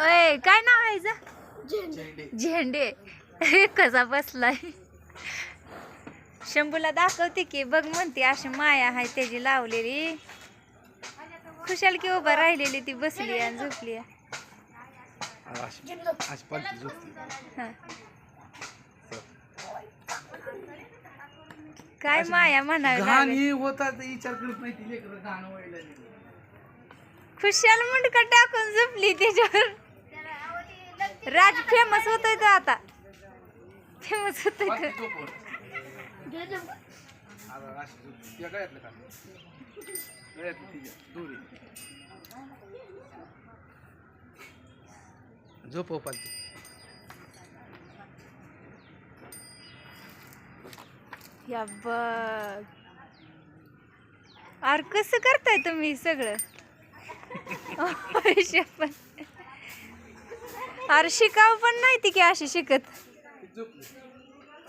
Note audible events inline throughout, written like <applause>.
अय काय नाव आहे हिचं? झेंडे. <laughs> कसा बसलाय? शंभूला दाखवते की बघ म्हणते अशी माया आहे त्याची लावलेली. खुशाल की उभा राहिलेली ती बसली आणि झोपली. काय माया म्हणावी. ही होता तर विचार करत नाही ती लेकरं घाण व्हायला लागली. खुशाल मुंडका टाकून झोपली त्याच्यावर राज फेमस होतोय तो आता फेमस होतोय पालखी तो झोपवत. आता अशी झोपली. त्या गळ्यातलं का? गळ्यातलं तिच्या, दोरी. झोपव पालखी या बघ अरे कसं करताय तुम्ही सगळं पण. अरे शिकाव पण नाही ती की अशी शिकत.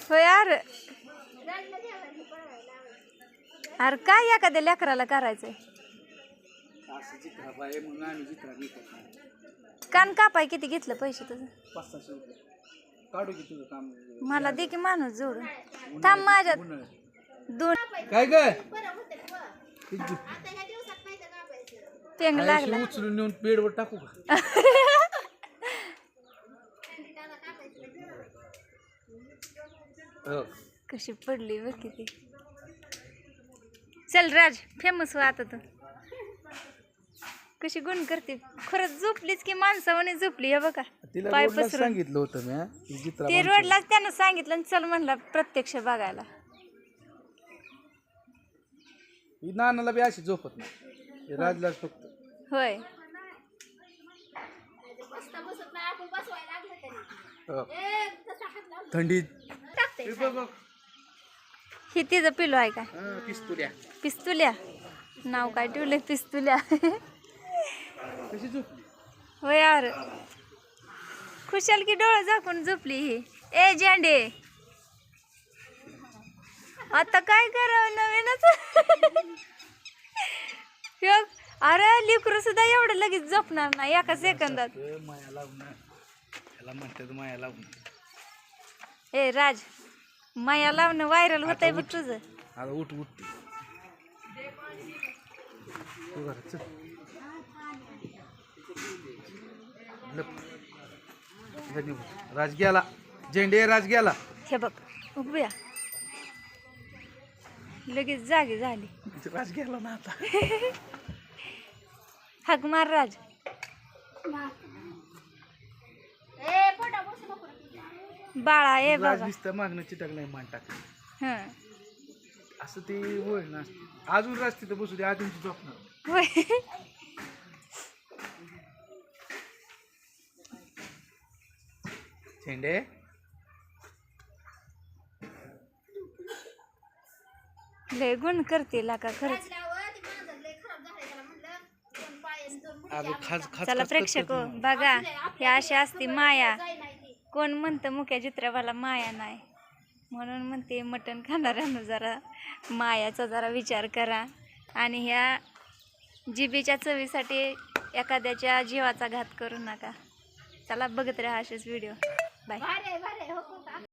होय अरे अरे काय एखाद्या लेकराला करायचंय? कान कापाय किती घेतलं पैसे तुझं? पाच सहाशे रुपये. काढू की तुझं काम? मला दे की माणूस जोडून. थांब माझ्यात. दोन काय काय लागला उचलून नेऊन पेडवर टाकू का? हो. कशी पडली बघ किती. चल राज फेमस हो आता तू. कशी गुण करते. खरंच झोपलीच की माणसावाने झोपली हे बघा. तिला पाय रोडलाच पसरून. सांगितलं होतं मी हा. ती रोडलाच त्यानं सांगितलं आणि चल म्हणला प्रत्यक्ष बघायला. ही नानाला बी अशी झोपत नाही. हे राजलाच फक्त. होय. हो. थंडी. हे. हे तिचं पिलो आहे काय? हा, पिस्तुल्या. पिस्तुल्या. नाव काय ठेवलंय? पिस्तुल्या. होय यार. खुशाल की डोळं झाकून झोपली ही. ए झेंडे आता काय करावं नवीनच? अरे लिकरू सुद्धा एवढं लगेच झोपणार नाही एका सेकंदात. माया त्याला म्हणतात माया लावून ए राज माया लावणं व्हायरल होत आहे बघ तुझं. आता उठ उठ. तू घरात चल. लप. धन्यवाद. राज गेला. झेंडे राज गेला. हे बघ उभ्या. लगेच जागी झाली. राज गेला ना आता. <laughs> हाक मार राज बाळा ए राज बाबा. नुसतं मागणं चिटक नाही मान टाक. हं. असं ते होय ना. अजून राज तिथं बसू दे अजून झोपणार होय. झेंडे लय गुण करते का खरंच? चला प्रेक्षक हो, बघा हे अशी असते माया. कोण म्हणतं मुक्या चित्रवाला माया नाही? म्हणून म्हणते मटण खाणाऱ्यानं जरा? मायाचा जरा विचार करा. आणि ह्या जिबीच्या चवीसाठी एखाद्याच्या जीवाचा घात करू नका. चला बघत राहा असेच व्हिडिओ बाय